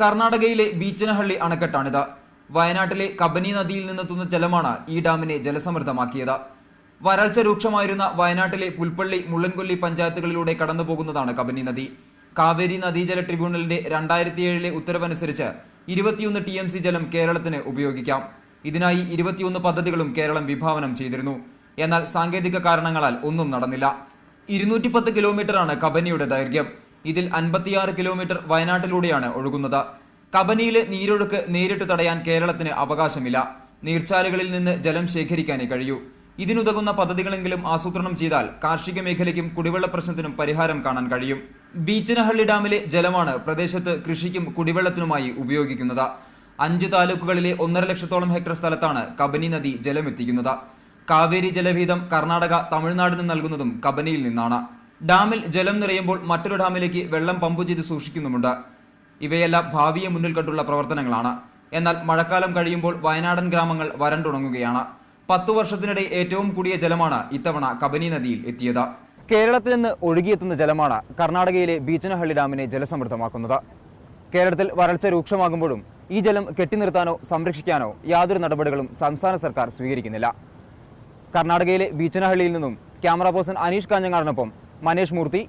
കർണാടകയിലെ ബീച്ചനഹള്ളി അണക്കെട്ടാണിത്. വയനാട്ടിലെ കബനി നദിയിൽ നിന്നെത്തുന്ന ജലമാണ് ഈ ഡാമിനെ ജലസമൃദ്ധമാക്കിയത്. വരൾച്ച രൂക്ഷമായിരുന്ന വയനാട്ടിലെ പുൽപ്പള്ളി മുള്ളൻകൊല്ലി പഞ്ചായത്തുകളിലൂടെ കടന്നുപോകുന്നതാണ് കബനി നദി. കാവേരി നദീജല ട്രിബ്യൂണലിന്റെ രണ്ടായിരത്തി ഏഴിലെ ഉത്തരവനുസരിച്ച് ഇരുപത്തിയൊന്ന് ടി എം സി ജലം കേരളത്തിന് ഉപയോഗിക്കാം. ഇതിനായി ഇരുപത്തിയൊന്ന് പദ്ധതികളും കേരളം വിഭാവനം ചെയ്തിരുന്നു. എന്നാൽ സാങ്കേതിക കാരണങ്ങളാൽ ഒന്നും നടന്നില്ല. ഇരുന്നൂറ്റി പത്ത് കിലോമീറ്ററാണ് കബനിയുടെ ദൈർഘ്യം. ഇതിൽ അൻപത്തിയാറ് കിലോമീറ്റർ വയനാട്ടിലൂടെയാണ് ഒഴുകുന്നത്. കബനിയിലെ നീരൊഴുക്ക് നേരിട്ട് തടയാൻ കേരളത്തിന് അവകാശമില്ല. നീർച്ചാലുകളിൽ നിന്ന് ജലം ശേഖരിക്കാനേ കഴിയൂ. ഇതിനുതകുന്ന പദ്ധതികളെങ്കിലും ആസൂത്രണം ചെയ്താൽ കാർഷിക മേഖലയ്ക്കും കുടിവെള്ള പ്രശ്നത്തിനും പരിഹാരം കാണാൻ കഴിയും. ബീച്ചനഹള്ളി ഡാമിലെ ജലമാണ് പ്രദേശത്ത് കൃഷിക്കും കുടിവെള്ളത്തിനുമായി ഉപയോഗിക്കുന്നത്. അഞ്ച് താലൂക്കുകളിലെ ഒന്നര ലക്ഷത്തോളം ഹെക്ടർ സ്ഥലത്താണ് കബനി നദി ജലമെത്തിക്കുന്നത്. കാവേരി ജലവീതം കർണാടക തമിഴ്നാടിന് നൽകുന്നതും കബനിയിൽ നിന്നാണ്. ഡാമിൽ ജലം നിറയുമ്പോൾ മറ്റൊരു ഡാമിലേക്ക് വെള്ളം പമ്പ് ചെയ്ത് സൂക്ഷിക്കുന്നുമുണ്ട്. ഇവയെല്ലാം ഭാവിയെ മുന്നിൽ കണ്ടുള്ള പ്രവർത്തനങ്ങളാണ്. എന്നാൽ മഴക്കാലം കഴിയുമ്പോൾ വയനാടൻ ഗ്രാമങ്ങൾ വരണ്ടുണങ്ങുകയാണ്. പത്തു വർഷത്തിനിടെ ഏറ്റവും കൂടിയ ജലമാണ് ഇത്തവണ കബനി നദിയിൽ എത്തിയത്. കേരളത്തിൽ നിന്ന് ഒഴുകിയെത്തുന്ന ജലമാണ് കർണാടകയിലെ ബീച്ചനഹള്ളി ഡാമിനെ ജലസമൃദ്ധമാക്കുന്നത്. കേരളത്തിൽ വരൾച്ച രൂക്ഷമാകുമ്പോഴും ഈ ജലം കെട്ടിനിർത്താനോ സംരക്ഷിക്കാനോ യാതൊരു നടപടികളും സംസ്ഥാന സർക്കാർ സ്വീകരിക്കുന്നില്ല. കർണാടകയിലെ ബീച്ചനഹള്ളിയിൽ നിന്നും ക്യാമറ പേഴ്സൺ അനീഷ് കാഞ്ഞങ്ങാടിനൊപ്പം മനേഷ് മൂർത്തി